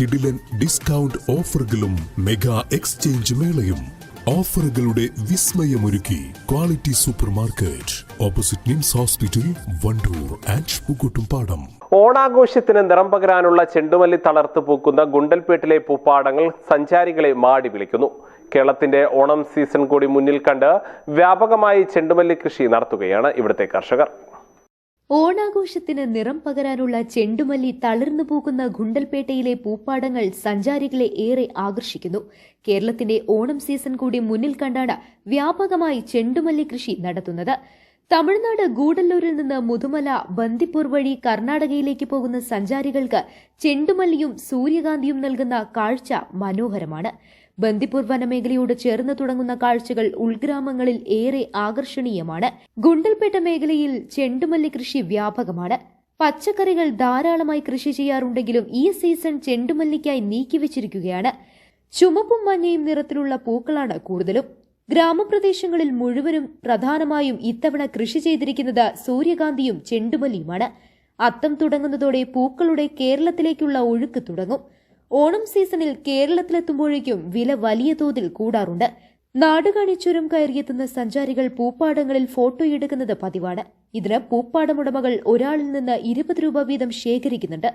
കിടിലൻ ഡിസ്കൗണ്ട് ഓഫറുകളും mega exchange മേളയും. ഓഫറുകളുടെ വിസ്മയമൊരുക്കി quality supermarket opposite NIMS hospital Wandoor and Pookkottumpadam ഓണാഘോഷത്തിന് നിറം പകരാനുള്ള ചെണ്ടുമല്ലി തളർത്ത് പൂക്കുന്ന ഗുണ്ടൽപേട്ടിലെ പൂപ്പാടങ്ങൾ സഞ്ചാരികളെ മാടി വിളിക്കുന്നു. കേരളത്തിന്റെ ഓണം സീസൺ കൂടി മുന്നിൽ കണ്ട് വ്യാപകമായി ചെണ്ടുമല്ലി കൃഷി നടത്തുകയാണ് ഇവിടുത്തെ കർഷകർ. ഓണാഘോഷത്തിന് നിറം പകരാനുള്ള ചെണ്ടുമല്ലി തളിർന്നു പോകുന്ന ഗുണ്ടൽപേട്ടയിലെ പൂപ്പാടങ്ങൾ സഞ്ചാരികളെ ഏറെ ആകർഷിക്കുന്നു. കേരളത്തിന്റെ ഓണം സീസൺ കൂടി മുന്നിൽ കണ്ടാണ് വ്യാപകമായി ചെണ്ടുമല്ലി കൃഷി നടത്തുന്നത്. തമിഴ്നാട് ഗൂഡല്ലൂരിൽ നിന്ന് മുതുമല ബന്ദിപ്പൂർ വഴി കർണാടകയിലേക്ക് പോകുന്ന സഞ്ചാരികൾക്ക് ചെണ്ടുമല്ലിയും സൂര്യകാന്തിയും നൽകുന്ന കാഴ്ച മനോഹരമാണ്. ബന്ദിപ്പൂർ വനമേഖലയോട് ചേർന്ന് തുടങ്ങുന്ന കാഴ്ചകൾ ഉൾഗ്രാമങ്ങളിൽ ഏറെ ആകർഷണീയമാണ്. ഗുണ്ടൽപേട്ട മേഖലയിൽ ചെണ്ടുമല്ലി കൃഷി വ്യാപകമാണ്. പച്ചക്കറികൾ ധാരാളമായി കൃഷി ചെയ്യാറുണ്ടെങ്കിലും ഈ സീസൺ ചെണ്ടുമല്ലിക്കായി നീക്കിവച്ചിരിക്കുകയാണ്. ചുമപ്പും മഞ്ഞയും നിറത്തിലുള്ള പൂക്കളാണ് കൂടുതലും. ഗ്രാമപ്രദേശങ്ങളിൽ മുഴുവനും പ്രധാനമായും ഇത്തവണ കൃഷി ചെയ്തിരിക്കുന്നത് സൂര്യകാന്തിയും ചെണ്ടുമല്ലിയുമാണ്. അത്തം തുടങ്ങുന്നതോടെ പൂക്കളുടെ കേരളത്തിലേക്കുള്ള ഒഴുക്ക് തുടങ്ങും. ഓണം സീസണിൽ കേരളത്തിലെത്തുമ്പോഴേക്കും വില വലിയ തോതിൽ കൂടാറുണ്ട്. നാടുകാണി ചുരം കയറിയെത്തുന്ന സഞ്ചാരികൾ പൂപ്പാടങ്ങളിൽ ഫോട്ടോയെടുക്കുന്നത് പതിവാണ്. ഇതിന് പൂപ്പാടമുടമകൾ ഒരാളിൽ നിന്ന് ഇരുപത് രൂപ വീതം ശേഖരിക്കുന്നുണ്ട്.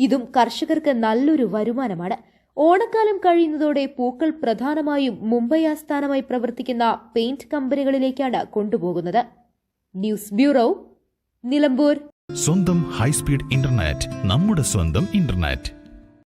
ഇതും കർഷകർക്ക് നല്ലൊരു വരുമാനമാണ്. ഓണക്കാലം കഴിയുന്നതോടെ പൂക്കൾ പ്രധാനമായും മുംബൈ ആസ്ഥാനമായി പ്രവർത്തിക്കുന്ന പെയിന്റ് കമ്പനികളിലേക്കാണ് കൊണ്ടുപോകുന്നത്. News bureau Nilambur. സ്വന്തം ഹൈസ്പീഡ് ഇന്റർനെറ്റ് നമ്മുടെ സ്വന്തം ഇന്റർനെറ്റ്.